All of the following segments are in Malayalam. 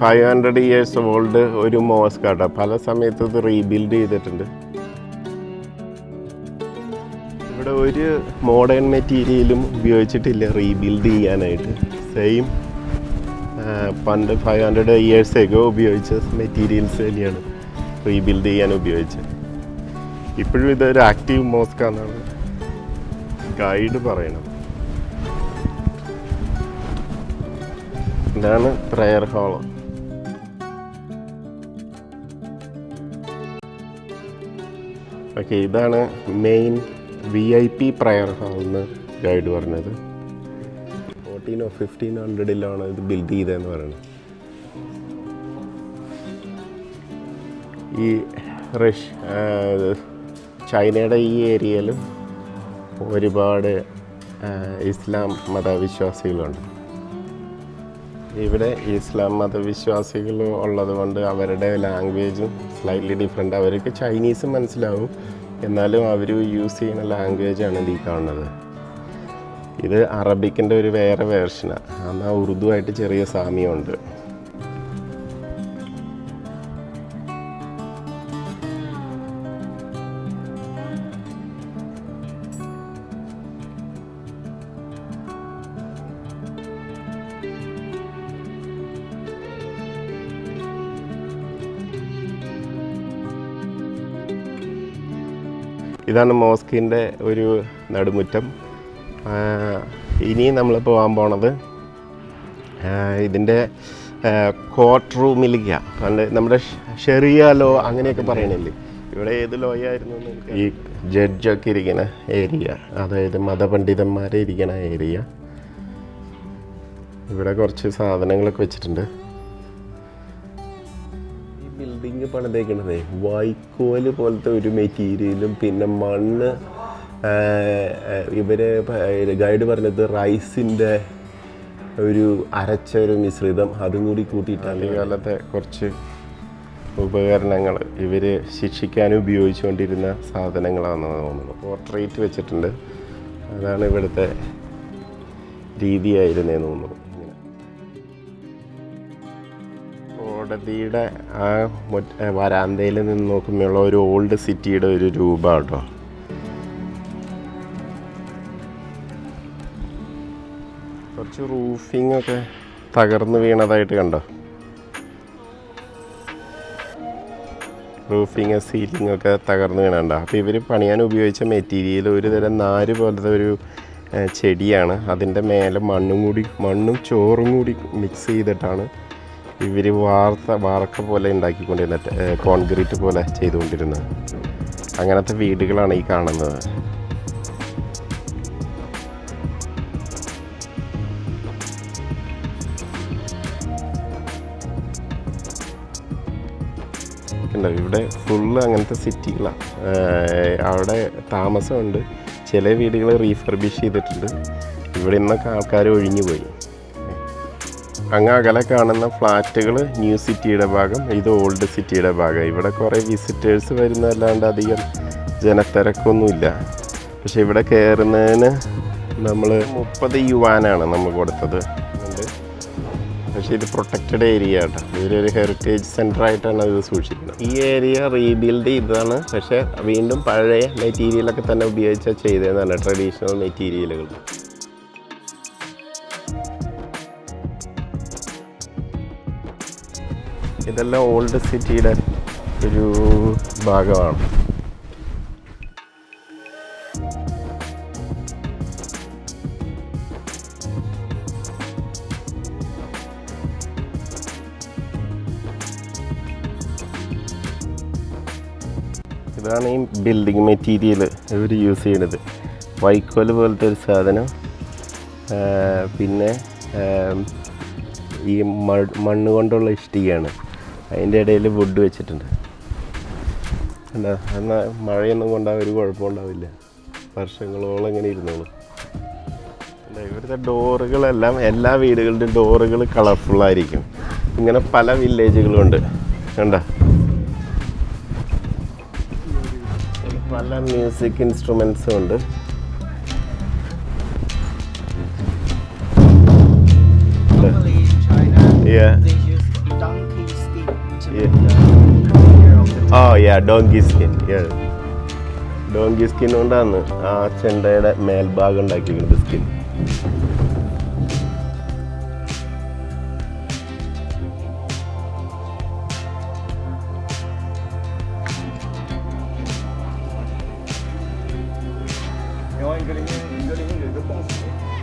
ഫൈവ് ഹൺഡ്രഡ് ഇയേഴ്സ് ഓൾഡ് ഒരു മോസ്ക് പല സമയത്ത് ഇത് റീബിൽഡ് ചെയ്തിട്ടുണ്ട്. ഇവിടെ ഒരു മോഡേൺ മെറ്റീരിയലും ഉപയോഗിച്ചിട്ടില്ല റീബിൽഡ് ചെയ്യാനായിട്ട്. സെയിം പണ്ട് ഫൈവ് ഹൺഡ്രഡ് ഇയേഴ്സ് ഒക്കെ ഉപയോഗിച്ച മെറ്റീരിയൽസ് തന്നെയാണ് റീബിൽഡ് ചെയ്യാൻ ഉപയോഗിച്ചത്. ഇപ്പോഴും ഇതൊരു ആക്റ്റീവ് മോസ്ക് എന്നാണ് ഗൈഡ് പറയണം ഇതാണ് പ്രയർ ഹാൾ ഓക്കെ ഇതാണ് main V I P prayer hall എന്ന് ഗൈഡ് പറഞ്ഞത് ഫോർട്ടീനോ ഫിഫ്റ്റീൻ ഹൺഡ്രഡിലാണ് ഇത് ബിൽഡ് ചെയ്തതെന്ന് പറയുന്നത്. ഈ റഷ് ചൈനയുടെ ഈ ഏരിയയിലും ഒരുപാട് ഇസ്ലാം മതവിശ്വാസികളുണ്ട്. ഇവിടെ ഇസ്ലാം മതവിശ്വാസികൾ ഉള്ളത് കൊണ്ട് അവരുടെ ലാംഗ്വേജും സ്ലൈറ്റ്ലി ഡിഫറെന്റ് അവർക്ക് ചൈനീസ് മനസ്സിലാവും. എന്നാലും അവർ യൂസ് ചെയ്യുന്ന ലാംഗ്വേജാണ് ഈ കാണുന്നത്. ഇത് അറബിക്കിന്റെ ഒരു വേറെ വേർഷനാണ് എന്നാൽ ഉറുദു ആയിട്ട് ചെറിയ സാമ്യമുണ്ട്. ഇതാണ് മോസ്കിന്റെ ഒരു നടുമുറ്റം. ഇനി നമ്മൾ പോകാൻ പോണത് ഇതിന്റെ കോർട്ട് റൂമിലേക്കാണ് പണ്ട് നമ്മുടെ ഷെറിയ ലോ അങ്ങനെയൊക്കെ പറയണില്ലേ? ഇവിടെ ഏത് ലോയായിരുന്നു ഈ ജഡ്ജൊക്കെ ഇരിക്കുന്ന ഏരിയ അതായത് മതപണ്ഡിതന്മാരെ ഇരിക്കുന്ന ഏരിയ. ഇവിടെ കുറച്ച് സാധനങ്ങളൊക്കെ വെച്ചിട്ടുണ്ട്. പണിതേക്കണതേ വൈക്കോൽ പോലത്തെ ഒരു മെറ്റീരിയലും പിന്നെ മണ്ണ് ഇവർ ഗൈഡ് പറഞ്ഞത് റൈസിന്റെ ഒരു അരച്ച ഒരു മിശ്രിതം അതും കൂടി കൂട്ടിയിട്ടാണ്. കാലത്തെ കുറച്ച് ഉപകരണങ്ങൾ ഇവർ ശിക്ഷിക്കാൻ ഉപയോഗിച്ചുകൊണ്ടിരുന്ന സാധനങ്ങളാണെന്ന് തോന്നുന്നു പോർട്രേറ്റ് വെച്ചിട്ടുണ്ട്. അതാണ് ഇവിടുത്തെ രീതിയായിരുന്നേന്ന് തോന്നുന്നു. കോടതിയുടെ ആ വരാന്തയിൽ നിന്ന് നോക്കുമ്പോൾ ഒരു ഓൾഡ് സിറ്റിയുടെ ഒരു രൂപ കേട്ടോ കുറച്ച് റൂഫിംഗ് ഒക്കെ തകർന്നു വീണതായിട്ട് കണ്ടോ? റൂഫിങ് സീലിംഗ് ഒക്കെ തകർന്നു വീണണ്ട അപ്പോൾ ഇവർ പണിയാൻ ഉപയോഗിച്ച മെറ്റീരിയൽ ഒരു തരം നാര് പോലത്തെ ഒരു ചെടിയാണ്. അതിന്റെ മേലെ മണ്ണും കൂടി മണ്ണും ചോറും കൂടി മിക്സ് ചെയ്തിട്ടാണ് ഇവർ വാർത്ത വാർക്ക പോലെ ഉണ്ടാക്കിക്കൊണ്ടിരുന്നത് കോൺക്രീറ്റ് പോലെ ചെയ്തുകൊണ്ടിരുന്നത്. അങ്ങനത്തെ വീടുകളാണ് ഈ കാണുന്നത്. ഇവിടെ ഫുള്ള് അങ്ങനത്തെ സിറ്റികളാണ് അവിടെ താമസമുണ്ട്. ചില വീടുകൾ റീഫർബിഷ് ചെയ്തിട്ടുണ്ട്. ഇവിടെ നിന്നൊക്കെ ആൾക്കാർ ഒഴിഞ്ഞു പോയി അങ്ങ് അകലെ കാണുന്ന ഫ്ലാറ്റുകൾ ന്യൂ സിറ്റിയുടെ ഭാഗം ഇത് ഓൾഡ് സിറ്റിയുടെ ഭാഗം. ഇവിടെ കുറേ വിസിറ്റേഴ്സ് വരുന്നതല്ലാണ്ട് അധികം ജനത്തിരക്കൊന്നുമില്ല. പക്ഷെ ഇവിടെ കയറുന്നതിന് നമ്മൾ മുപ്പത് യുവാനാണ് നമ്മൾ കൊടുത്തത്. പക്ഷെ ഇത് പ്രൊട്ടക്റ്റഡ് ഏരിയ ആട്ടോ. ഇവരൊരു ഹെറിറ്റേജ് സെന്റർ ആയിട്ടാണ് ഇത് സൂക്ഷിക്കുന്നത്. ഈ ഏരിയ റീബിൽഡ് ചെയ്തതാണ്. പക്ഷേ വീണ്ടും പഴയ മെറ്റീരിയലൊക്കെ തന്നെ ഉപയോഗിച്ചാൽ ചെയ്തതെന്നാണ് ട്രഡീഷണൽ മെറ്റീരിയലുകൾ ഇതെല്ലാം ഓൾഡ് സിറ്റിയുടെ ഒരു ഭാഗമാണ്. ഇതാണ് ഈ ബിൽഡിംഗ് മെറ്റീരിയൽ ഇവർ യൂസ് ചെയ്യണത് വൈക്കോൽ പോലത്തെ ഒരു സാധനം. പിന്നെ ഈ മണ്ണ് കൊണ്ടുള്ള ഇഷ്ടികയാണ്. അതിന്റെ ഇടയിൽ വുഡ് വെച്ചിട്ടുണ്ട്. എന്താ എന്നാൽ മഴയൊന്നും കൊണ്ടാൽ ഒരു കുഴപ്പമുണ്ടാവില്ല വർഷങ്ങളോളം ഇങ്ങനെ ഇരുന്നോളൂ. ഇവിടുത്തെ ഡോറുകളെല്ലാം എല്ലാ വീടുകളുടെയും ഡോറുകൾ കളർഫുള്ളായിരിക്കും ഇങ്ങനെ പല വില്ലേജുകളും ഉണ്ട്. കണ്ട? പല മ്യൂസിക് ഇൻസ്ട്രുമെൻസും ഉണ്ട്. Yeah. ആ yeah donkey skin donkey skin കൊണ്ടാണ് ആ ചെണ്ടയുടെ മേൽഭാഗം ഉണ്ടാക്കിയിരിക്കുന്നത് സ്കിൻ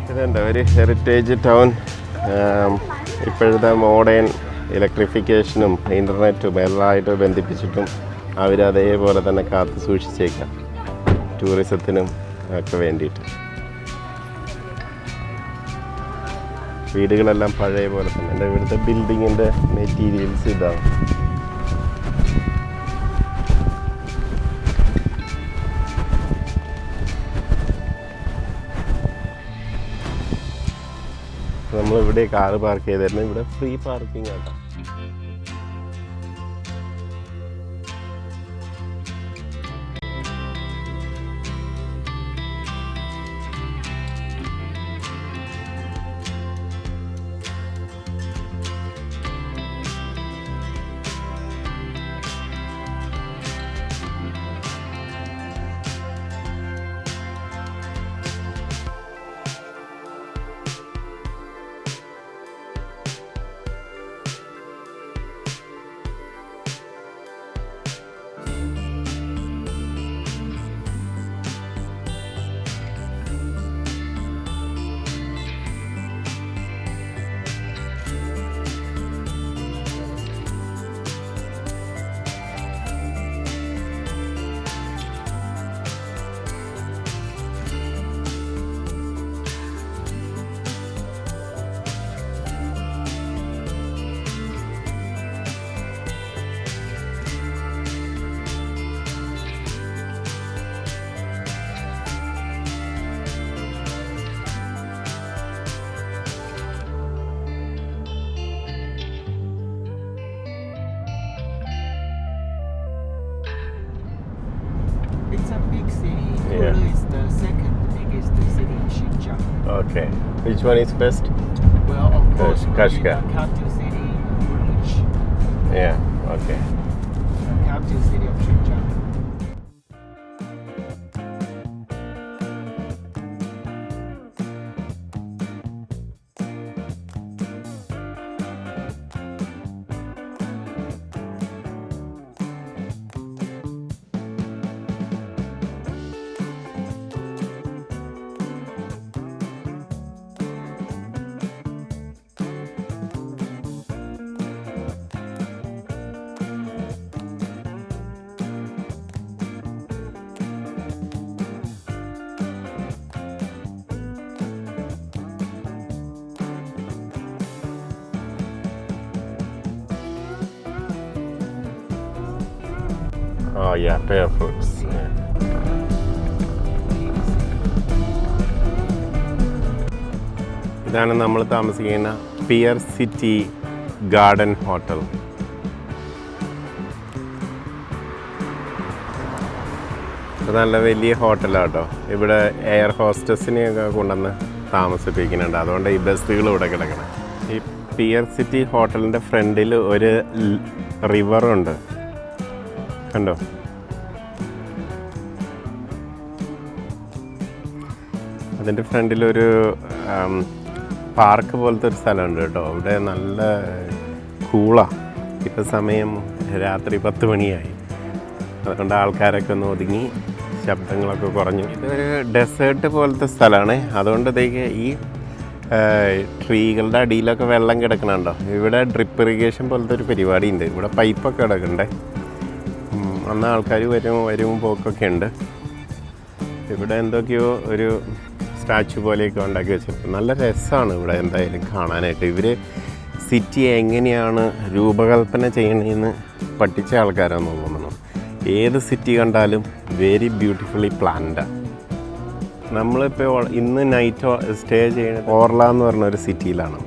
ഇതുണ്ട് ഒരു ഹെറിറ്റേജ് ടൗൺ ഇപ്പോഴത്തെ മോഡേൺ ഇലക്ട്രിഫിക്കേഷനും ഇന്റർനെറ്റും എല്ലാമായിട്ട് ബന്ധിപ്പിച്ചിട്ടും അവർ അതേപോലെ തന്നെ കാത്തു സൂക്ഷിച്ചേക്കാം. ടൂറിസത്തിനും ഒക്കെ വേണ്ടിയിട്ട്. വീടുകളെല്ലാം പഴയ പോലെ തന്നെ. എന്റെ ഇവിടുത്തെ ബിൽഡിങ്ങിന്റെ മെറ്റീരിയൽസ് ഇതാണ്. നമ്മൾ ഇവിടെ കാറ് പാർക്ക് ചെയ്തിരുന്നു ഇവിടെ ഫ്രീ പാർക്കിംഗ് ആട്ടോ. Yeah. is the second biggest city in Xinjiang. Okay. Which one is first? Well, of course, Kashgar. capital city, Urumqi. Yeah, okay. ഓ yeah, പെയർ ഫ്രൂട്ട്സ് ഇതാണ് നമ്മൾ താമസിക്കുന്ന പിയർ സിറ്റി ഗാർഡൻ ഹോട്ടൽ നല്ല വലിയ ഹോട്ടലാട്ടോ. ഇവിടെ എയർ ഹോസ്റ്റസിനെയൊക്കെ കൊണ്ടുവന്ന് താമസിപ്പിക്കുന്നുണ്ട്. അതുകൊണ്ട് ഈ ബസ്സുകൾ ഇവിടെ കിടക്കണം. ഈ പിയർ സിറ്റി ഹോട്ടലിന്റെ ഫ്രണ്ടിൽ ഒരു റിവറുണ്ട് കണ്ടോ? അതിന്റെ ഫ്രണ്ടിലൊരു പാർക്ക് പോലത്തെ ഒരു സ്ഥലമുണ്ട് കേട്ടോ. അവിടെ നല്ല കൂളാണ് ഇപ്പം സമയം രാത്രി പത്ത് മണിയായി. അതുകൊണ്ട് ആൾക്കാരൊക്കെ ഒന്ന് ഒതുങ്ങി ശബ്ദങ്ങളൊക്കെ കുറഞ്ഞു. ഇതൊരു ഡെസേർട്ട് പോലത്തെ സ്ഥലമാണ്. അതുകൊണ്ട് ഇതേക്ക് ഈ ട്രീകളുടെ അടിയിലൊക്കെ വെള്ളം കിടക്കണുണ്ടോ? ഇവിടെ ഡ്രിപ്പ് ഇറിഗേഷൻ പോലത്തെ ഒരു പരിപാടി ഉണ്ട് ഇവിടെ പൈപ്പൊക്കെ കിടക്കണ്ടേ. അന്ന് ആൾക്കാർ വരും വരും പോക്കൊക്കെ ഉണ്ട്. ഇവിടെ എന്തൊക്കെയോ ഒരു സ്റ്റാച്ചു പോലെയൊക്കെ ഉണ്ടാക്കി വെച്ചിട്ടുണ്ട് നല്ല രസമാണ് ഇവിടെ എന്തായാലും കാണാനായിട്ട്. ഇവർ സിറ്റി എങ്ങനെയാണ് രൂപകൽപ്പന ചെയ്യണമെന്ന് പഠിച്ച ആൾക്കാരാണ് തോന്നുന്നു. ഏത് സിറ്റി കണ്ടാലും വെരി ബ്യൂട്ടിഫുള്ളി പ്ലാൻഡാണ് നമ്മളിപ്പോൾ ഇന്ന് നൈറ്റ് സ്റ്റേ ചെയ്യുന്ന ഓർല എന്ന് പറഞ്ഞ ഒരു സിറ്റിയിലാണ്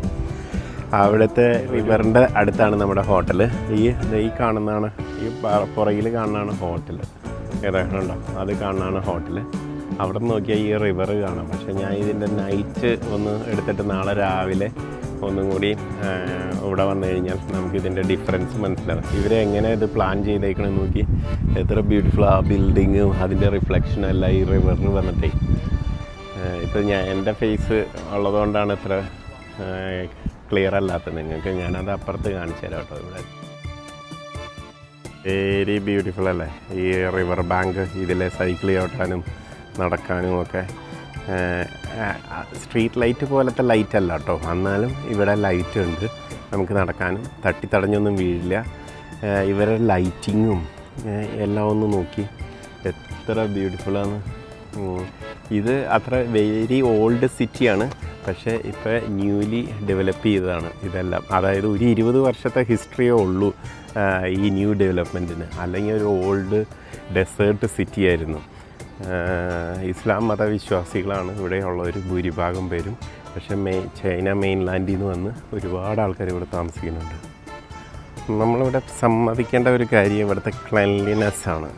അവിടുത്തെ ഇവരുടെ അടുത്താണ് നമ്മുടെ ഹോട്ടൽ ഈ ഈ കാണുന്നതാണ് ഈ പുറകിൽ കാണുന്നതാണ് ഹോട്ടൽ ഏതാണ്ടോ അത് കാണുന്നതാണ് ഹോട്ടൽ അവിടെ നിന്ന് നോക്കിയാൽ ഈ റിവർ കാണാം. പക്ഷേ ഞാൻ ഇതിന്റെ നൈറ്റ് ഒന്ന് എടുത്തിട്ട് നാളെ രാവിലെ ഒന്നും കൂടി ഇവിടെ വന്നു കഴിഞ്ഞാൽ നമുക്ക് ഇതിന്റെ ഡിഫറൻസ് മനസ്സിലാവും. ഇവരെ എങ്ങനെ ഇത് പ്ലാൻ ചെയ്തേക്കണം നോക്കി. എത്ര ബ്യൂട്ടിഫുൾ ആ ബിൽഡിങ്ങും അതിന്റെ റിഫ്ലക്ഷനും എല്ലാം ഈ റിവറിൽ വന്നിട്ടേ. ഇപ്പോൾ ഞാൻ എന്റെ ഫേസ് ഉള്ളതുകൊണ്ടാണ് ഇത്ര ക്ലിയർ അല്ലാത്തത്. നിങ്ങൾക്ക് ഞാനത് അപ്പുറത്ത് കാണിച്ചു തരാം കേട്ടോ ഇവിടെ. വെരി ബ്യൂട്ടിഫുൾ അല്ലേ? ഈ റിവർ ബാങ്ക് ഇതിലെ സൈക്കിൾ ചവിട്ടാനും നടക്കാനും ഒക്കെ സ്ട്രീറ്റ് ലൈറ്റ് പോലത്തെ ലൈറ്റ് അല്ല കേട്ടോ എന്നാലും ഇവിടെ ലൈറ്റ് ഉണ്ട്. നമുക്ക് നടക്കാനും തട്ടിത്തടഞ്ഞൊന്നും വീഴില്ല. ഏഹ് ഇവരുടെ ലൈറ്റിങ്ങും എല്ലാം ഒന്ന് നോക്കി. എത്ര ബ്യൂട്ടിഫുള്ളാണ് ഇത് അത്ര വെരി ഓൾഡ് സിറ്റിയാണ് പക്ഷേ ഇപ്പോൾ ന്യൂലി ഡെവലപ്പ് ചെയ്തതാണ് ഇതെല്ലാം. അതായത് ഒരു ഇരുപത് വർഷത്തെ ഹിസ്റ്ററിയേ ഉള്ളൂ ഈ ന്യൂ ഡെവലപ്മെന്റിന് അല്ലെങ്കിൽ ഒരു ഓൾഡ് ഡെസേർട്ട് സിറ്റി ആയിരുന്നു. ഇസ്ലാം മതവിശ്വാസികളാണ്. ഇവിടെയുള്ള ഒരു ഭൂരിഭാഗം പേരും. പക്ഷേ മെയ് ചൈന മെയിൻലാൻഡിൽ നിന്ന് വന്ന് ഒരുപാട് ആൾക്കാർ ഇവിടെ താമസിക്കുന്നുണ്ട്. നമ്മളിവിടെ സമ്മതിക്കേണ്ട ഒരു കാര്യം ഇവിടുത്തെ ക്ലീൻലിനെസ് ആണ്.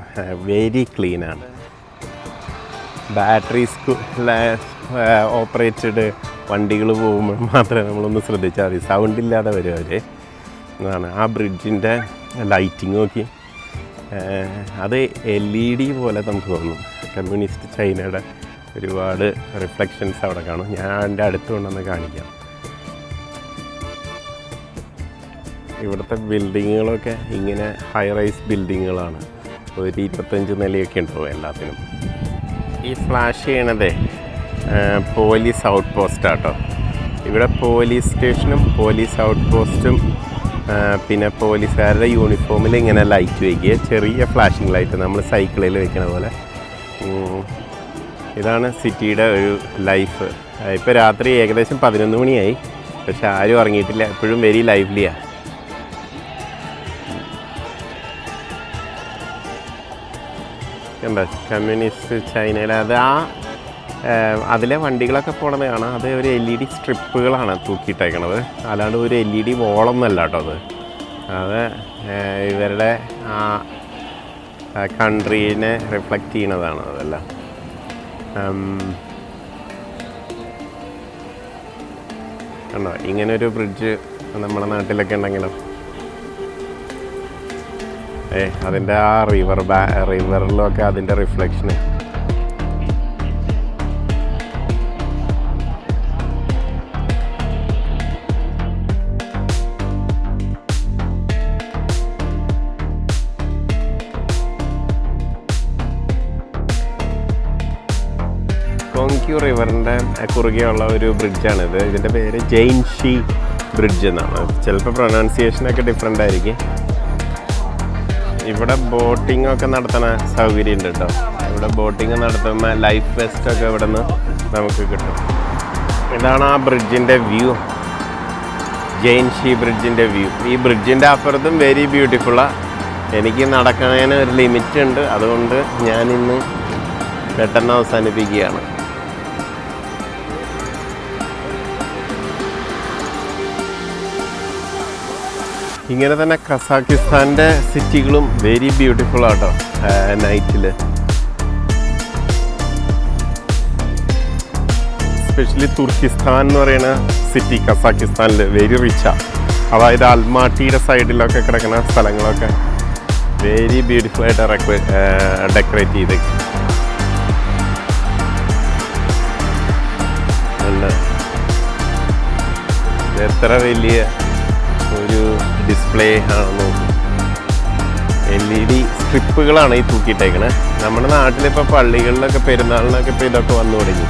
വെരി ക്ലീനാണ് ബാറ്ററീസ് ഓപ്പറേറ്റഡ് വണ്ടികൾ പോകുമ്പോൾ മാത്രമേ നമ്മളൊന്ന് ശ്രദ്ധിച്ചാൽ മതി. സൗണ്ട് ഇല്ലാതെ വരും അവർ അതാണ്. ആ ബ്രിഡ്ജിന്റെ ലൈറ്റിംഗ് നോക്കി. അത് എൽ ഇ ഡി പോലെ നമുക്ക് തോന്നും. കമ്മ്യൂണിസ്റ്റ് ചൈനയുടെ ഒരുപാട് റിഫ്ലക്ഷൻസ് അവിടെ കാണും. ഞാൻ എന്റെ അടുത്ത് കൊണ്ടുവന്ന് കാണിക്കാം. ഇവിടുത്തെ ബിൽഡിങ്ങുകളൊക്കെ ഇങ്ങനെ ഹൈ റൈസ് ബിൽഡിങ്ങുകളാണ് ഒരു ഇരുപത്തഞ്ച് നിലയൊക്കെ ഉണ്ടാവും എല്ലാത്തിനും. ഈ ഫ്ലാഷ് ചെയ്യണതേ പോലീസ് ഔട്ട് പോസ്റ്റ് ആട്ടോ. ഇവിടെ പോലീസ് സ്റ്റേഷനും പോലീസ് ഔട്ട് പോസ്റ്റും പിന്നെ പോലീസുകാരുടെ യൂണിഫോമിൽ ഇങ്ങനെ ലൈറ്റ് വയ്ക്കുക. ചെറിയ ഫ്ലാഷിംഗ് ലൈറ്റ് നമ്മൾ സൈക്കിളിൽ വെക്കണ പോലെ. ഇതാണ് സിറ്റിയുടെ ഒരു ലൈഫ്. ഇപ്പോൾ രാത്രി ഏകദേശം പതിനൊന്ന് മണിയായി. പക്ഷെ ആരും ഇറങ്ങിയിട്ടില്ല എപ്പോഴും വെരി ലൈവ്ലിയാണ് കമ്മ്യൂണിസ്റ്റ് ചൈനയിൽ അത് ആ അതിലെ വണ്ടികളൊക്കെ പോണത് കാണാം. അത് ഒരു എൽ ഇ ഡി സ്ട്രിപ്പുകളാണ് തൂക്കിയിട്ടേക്കണത്. അല്ലാണ്ട് ഒരു എൽ ഇ ഡി വോളൊന്നല്ല കേട്ടോ അത്. അത് ഇവരുടെ ആ കൺട്രീനെ റിഫ്ലക്റ്റ് ചെയ്യണതാണ് അതെല്ലാം. കണ്ടോ? ഇങ്ങനൊരു ബ്രിഡ്ജ് നമ്മുടെ നാട്ടിലൊക്കെ ഉണ്ടെങ്കിലും. ഏ അതിന്റെ ആ റിവർ ബാ റിവറിലൊക്കെ അതിന്റെ റിഫ്ലക്ഷന് റിവറിന്റെ കുറുകെയുള്ള ഒരു ബ്രിഡ്ജാണിത് ഇതിന്റെ പേര് ജെയിൻ ജെയിൻഷി ബ്രിഡ്ജ് എന്നാണ്. ചിലപ്പോൾ പ്രൊനൗൺസിയേഷനൊക്കെ ഡിഫറെന്റ് ആയിരിക്കും. ഇവിടെ ബോട്ടിംഗ് ഒക്കെ നടത്തണ സൗകര്യം ഉണ്ട് കേട്ടോ ഇവിടെ ബോട്ടിംഗ് നടത്തുമ്പോൾ ലൈഫ് വെസ്റ്റ് ഒക്കെ ഇവിടെ നിന്ന് നമുക്ക് കിട്ടും. ഇതാണ് ആ ബ്രിഡ്ജിന്റെ വ്യൂ. ജെയിൻ ജെയിൻഷി ബ്രിഡ്ജിന്റെ വ്യൂ. ഈ ബ്രിഡ്ജിന്റെ അപ്പുറത്തും വെരി ബ്യൂട്ടിഫുള്ളാണ് എനിക്ക് നടക്കുന്നതിന് ഒരു ലിമിറ്റ് ഉണ്ട്. അതുകൊണ്ട് ഞാനിന്ന് പെട്ടെന്ന് അവസാനിപ്പിക്കുകയാണ്. ഇങ്ങനെ തന്നെ കസാക്കിസ്ഥാന്റെ സിറ്റികളും വെരി ബ്യൂട്ടിഫുൾ ആട്ടോ നൈറ്റിൽ സ്പെഷ്യലി തുർക്കിസ്ഥാൻ എന്ന് പറയുന്ന സിറ്റി കസാക്കിസ്ഥാനിൽ വെരി റിച്ചാണ് അതായത് അൽമാട്ടിയുടെ സൈഡിലൊക്കെ കിടക്കുന്ന സ്ഥലങ്ങളൊക്കെ വെരി ബ്യൂട്ടിഫുൾ ആയിട്ട് ഡെക്കറേറ്റ് ചെയ്ത്. നല്ല എത്ര വലിയ ഒരു ഡിസ്പ്ലേ നോക്കും. എൽ ഇ ഡി സ്ട്രിപ്പുകളാണ് ഈ തൂക്കിയിട്ടേക്കണേ. നമ്മുടെ നാട്ടിലിപ്പോൾ പള്ളികളിലൊക്കെ പെരുന്നാളിനൊക്കെ ഇപ്പോൾ ഇതൊക്കെ വന്നു തുടങ്ങി.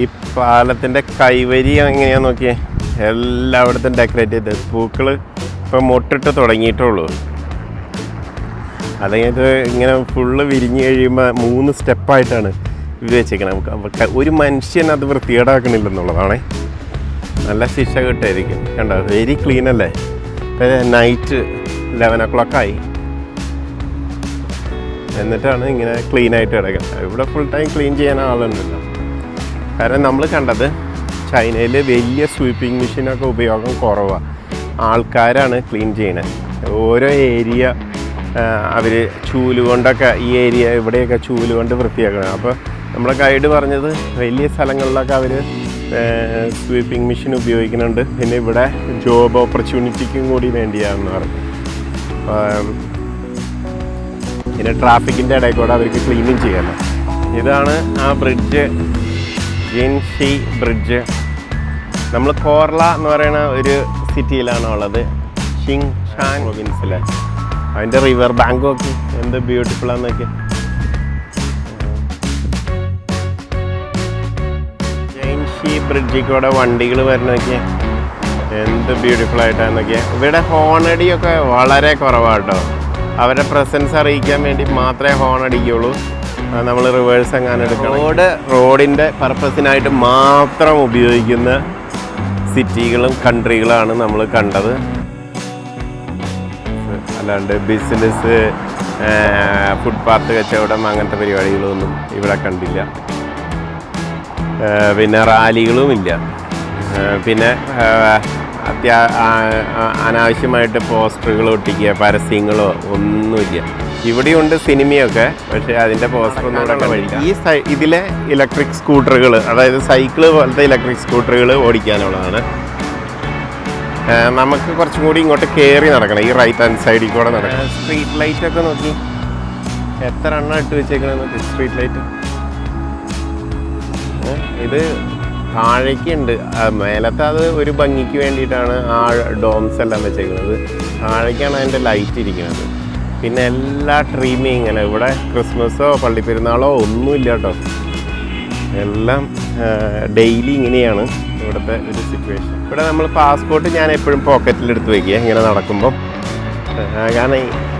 ഈ പാലത്തിന്റെ കൈവരി എങ്ങനെയാ നോക്കിയേ? എല്ലായിടത്തും ഡെക്കറേറ്റ് ചെയ്ത്. പൂക്കൾ ഇപ്പം മുട്ടിട്ട് തുടങ്ങിയിട്ടുള്ളൂ. അല്ലെങ്കിൽ ഇത് ഇങ്ങനെ ഫുള്ള് വിരിഞ്ഞ് കഴിയുമ്പോൾ മൂന്ന് സ്റ്റെപ്പായിട്ടാണ് നമുക്ക് ഒരു മനുഷ്യൻ അത് വൃത്തികേടാക്കണില്ലെന്നുള്ളതാണേ. നല്ല ശിക്ഷ കിട്ടായിരിക്കും കണ്ടോ? വെരി ക്ലീൻ അല്ലേ? നൈറ്റ് ലെവൻ ഒ ക്ലോക്കായി എന്നിട്ടാണ് ഇങ്ങനെ ക്ലീൻ ആയിട്ട് കിടക്കുന്നത് ഇവിടെ ഫുൾ ടൈം ക്ലീൻ ചെയ്യാൻ ആളുണ്ടല്ലോ. കാരണം നമ്മൾ കണ്ടത് ചൈനയിൽ വലിയ സ്വീപ്പിംഗ് മെഷീനൊക്കെ ഉപയോഗം കുറവാണ് ആൾക്കാരാണ് ക്ലീൻ ചെയ്യണത് ഓരോ ഏരിയ അവർ ചൂൽ കൊണ്ടൊക്കെ ഈ ഏരിയ ഇവിടെയൊക്കെ ചൂൽ കൊണ്ട് വൃത്തിയാക്കണം. അപ്പോൾ നമ്മുടെ ഗൈഡ് പറഞ്ഞത് വലിയ സ്ഥലങ്ങളിലൊക്കെ അവർ സ്വീപ്പിംഗ് മെഷീൻ ഉപയോഗിക്കുന്നുണ്ട്. പിന്നെ ഇവിടെ ജോബ് ഓപ്പർച്യൂണിറ്റിക്കും കൂടി വേണ്ടിയാണെന്ന് പറഞ്ഞു. പിന്നെ ട്രാഫിക്കിന്റെ ഇടയിൽ കൂടെ അവർക്ക് ക്ലീനിങ് ചെയ്യണം ഇതാണ് ആ ബ്രിഡ്ജ് ജിൻഷി ബ്രിഡ്ജ് നമ്മൾ കോർള എന്ന് പറയുന്ന ഒരു സിറ്റിയിലാണ് ഉള്ളത്. ഷിങ് ഷാൻ പ്രൊവിൻസിലെ അതിന്റെ റിവർ ബാങ്കോക്ക് എന്ത് ബ്യൂട്ടിഫുൾ ആണെന്നൊക്കെ ജെയിൻഷി ബ്രിഡ്ജിൽ കൂടെ വണ്ടികൾ വരുന്നൊക്കെ എന്ത് ബ്യൂട്ടിഫുൾ ആയിട്ടാണെന്നൊക്കെ ഇവിടെ ഹോണടിയൊക്കെ വളരെ കുറവാട്ടോ. അവരുടെ പ്രസൻസ് അറിയിക്കാൻ വേണ്ടി മാത്രമേ ഹോൺ അടിക്കുള്ളൂ നമ്മൾ റിവേഴ്സ് എങ്ങാനും എടുക്കണം. റോഡ് റോഡിന്റെ പർപ്പസിനായിട്ട് മാത്രം ഉപയോഗിക്കുന്ന സിറ്റികളും കൺട്രികളാണ് നമ്മൾ കണ്ടത്. അല്ലാണ്ട് ബിസിനസ് ഫുട്പാത്ത് കച്ചവടം അങ്ങനത്തെ പരിപാടികളൊന്നും ഇവിടെ കണ്ടില്ല. പിന്നെ റാലികളുമില്ല പിന്നെ അത്യാ അനാവശ്യമായിട്ട് പോസ്റ്ററുകൾ ഒട്ടിക്കുക പരസ്യങ്ങളോ ഒന്നുമില്ല. ഇവിടെയുണ്ട് സിനിമയൊക്കെ പക്ഷേ അതിന്റെ പോസ്റ്ററൊന്നും ഇവിടെ കണ്ടില്ല ഈ ഇതിലെ ഇലക്ട്രിക് സ്കൂട്ടറുകൾ അതായത് സൈക്കിൾ പോലത്തെ ഇലക്ട്രിക് സ്കൂട്ടറുകൾ ഓടിക്കാനുള്ളതാണ്. നമുക്ക് കുറച്ചും കൂടി ഇങ്ങോട്ട് കയറി നടക്കണം ഈ റൈറ്റ് ഹാൻഡ് സൈഡിൽ കൂടെ നടക്കണം. സ്ട്രീറ്റ് ലൈറ്റ് ഒക്കെ നോക്കി. എത്ര എണ്ണം ഇട്ട് വെച്ചേക്കണമെന്ന് സ്ട്രീറ്റ് ലൈറ്റ് ഇത് താഴേക്കുണ്ട്. ഉണ്ട് മേലത്തെ അത് ഒരു ഭംഗിക്ക് വേണ്ടിയിട്ടാണ് ആ ഡോംസ് എല്ലാം വെച്ചേക്കുന്നത്. താഴേക്കാണ് അതിന്റെ ലൈറ്റ് ഇരിക്കുന്നത്. പിന്നെ എല്ലാ ട്രീമിങ് ഇങ്ങനെ. ഇവിടെ ക്രിസ്മസോ പള്ളിപ്പെരുന്നാളോ ഒന്നുമില്ല കേട്ടോ. എല്ലാം ഡെയിലി ഇങ്ങനെയാണ് ഇവിടുത്തെ ഒരു സിറ്റുവേഷൻ ഇവിടെ നമ്മൾ പാസ്പോർട്ട് ഞാൻ എപ്പോഴും പോക്കറ്റിലെടുത്ത് വയ്ക്കുക ഇങ്ങനെ നടക്കുമ്പോൾ കാരണം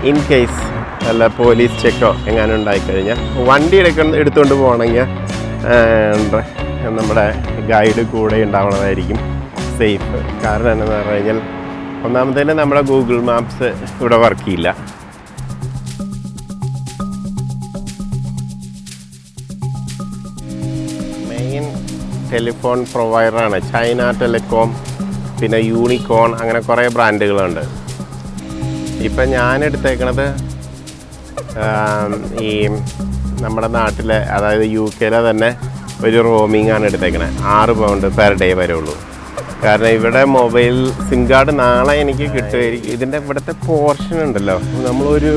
ഇൻ കേസ് അല്ല പോലീസ് ചെക്കോ എങ്ങാനും ഉണ്ടായിക്കഴിഞ്ഞാൽ വണ്ടി എടുക്ക എടുത്തുകൊണ്ട് പോകണമെങ്കിൽ നമ്മുടെ ഗൈഡ് കൂടെ ഉണ്ടാവണമായിരിക്കും സേഫ്. കാരണം എന്താണെന്ന് പറഞ്ഞു കഴിഞ്ഞാൽ ഒന്നാമത്തേന് നമ്മുടെ ഗൂഗിൾ മാപ്സ് ഇവിടെ വർക്ക് ചെയ്യില്ല. മെയിൻ ടെലിഫോൺ പ്രൊവൈഡറാണ് ചൈന ടെലികോം പിന്നെ യൂണിക്കോൺ അങ്ങനെ കുറേ ബ്രാൻഡുകളുണ്ട് ഇപ്പം ഞാൻ എടുത്തേക്കണത് ഈ നമ്മുടെ നാട്ടിലെ അതായത് യു കെയിലെ തന്നെ ഒരു റോമിംഗ് ആണ് എടുത്തേക്കുന്നത് ആറ് പൗണ്ട് പെർ ഡേ ഉള്ളൂ. കാരണം ഇവിടെ മൊബൈൽ സിം കാർഡ് നാളെ എനിക്ക് കിട്ടുമായിരിക്കും ഇതിന്റെ ഇവിടുത്തെ പോർഷൻ ഉണ്ടല്ലോ. നമ്മളൊരു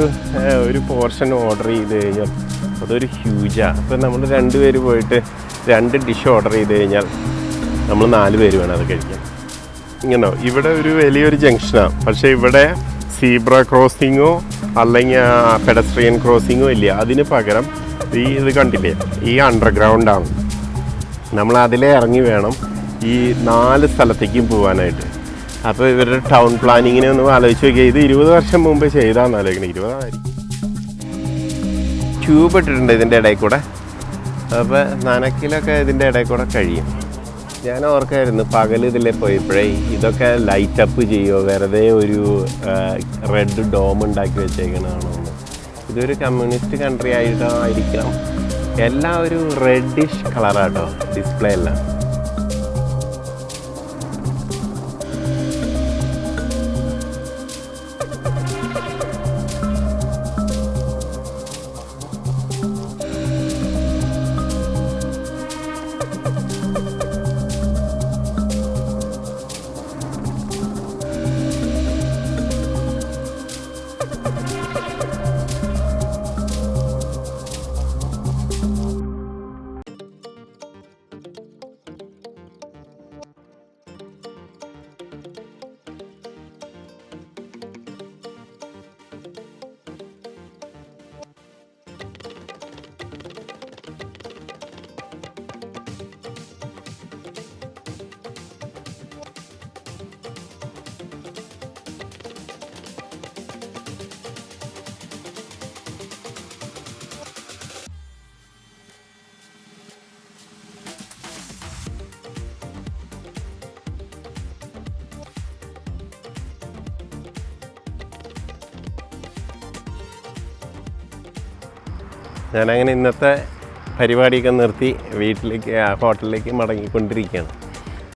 ഒരു പോർഷൻ ഓർഡർ ചെയ്ത് കഴിഞ്ഞാൽ അതൊരു ഹ്യൂജാണ് അപ്പം നമ്മൾ രണ്ട് പേര് പോയിട്ട് രണ്ട് ഡിഷ് ഓർഡർ ചെയ്ത് കഴിഞ്ഞാൽ നമ്മൾ നാല് പേര് വേണം അത് കഴിക്കാൻ. ഇങ്ങനോ? ഇവിടെ ഒരു വലിയൊരു ജംഗ്ഷനാണ് പക്ഷേ ഇവിടെ സീബ്ര ക്രോസിങ്ങോ അല്ലെങ്കിൽ പെഡസ്ട്രിയൻ ക്രോസിങ്ങോ ഇല്ല? അതിന് പകരം ഈ ഇത് കണ്ടില്ലേ? ഈ അണ്ടർഗ്രൗണ്ടാണ് നമ്മൾ അതിലെ ഇറങ്ങി വേണം ഈ നാല് സ്ഥലത്തേക്കും പോകാനായിട്ട് അപ്പോൾ ഇവരുടെ ടൗൺ പ്ലാനിങ്ങിനെ ഒന്ന് ആലോചിച്ച് നോക്കിയാൽ ഇത് ഇരുപത് വർഷം മുമ്പ് ചെയ്താന്ന് ആലോചിക്കണം. ഇരുപതായിരിക്കും. ട്യൂബ് ഇട്ടിട്ടുണ്ട് ഇതിന്റെ ഇടയിൽ കൂടെ. അപ്പോൾ നനക്കിലൊക്കെ ഇതിന്റെ ഇടയിൽ കൂടെ കഴിയും. ഞാൻ ഓർക്കായിരുന്നു പകൽ ഇതിലെ പോയപ്പോഴേ ഇതൊക്കെ ലൈറ്റ് അപ്പ് ചെയ്യുമോ വെറുതെ ഒരു റെഡ് ഡോം ഉണ്ടാക്കി വെച്ചേക്കണതാണോ ഇതൊരു കമ്മ്യൂണിസ്റ്റ് കൺട്രി ആയിട്ടോ ആയിരിക്കണം എല്ലാം ഒരു റെഡിഷ് കളറാട്ടോ ഡിസ്പ്ലേ എല്ലാം. ഞാനങ്ങനെ ഇന്നത്തെ പരിപാടിയൊക്കെ നിർത്തി വീട്ടിലേക്ക് ആ, ഹോട്ടലിലേക്ക് മടങ്ങിക്കൊണ്ടിരിക്കുകയാണ്.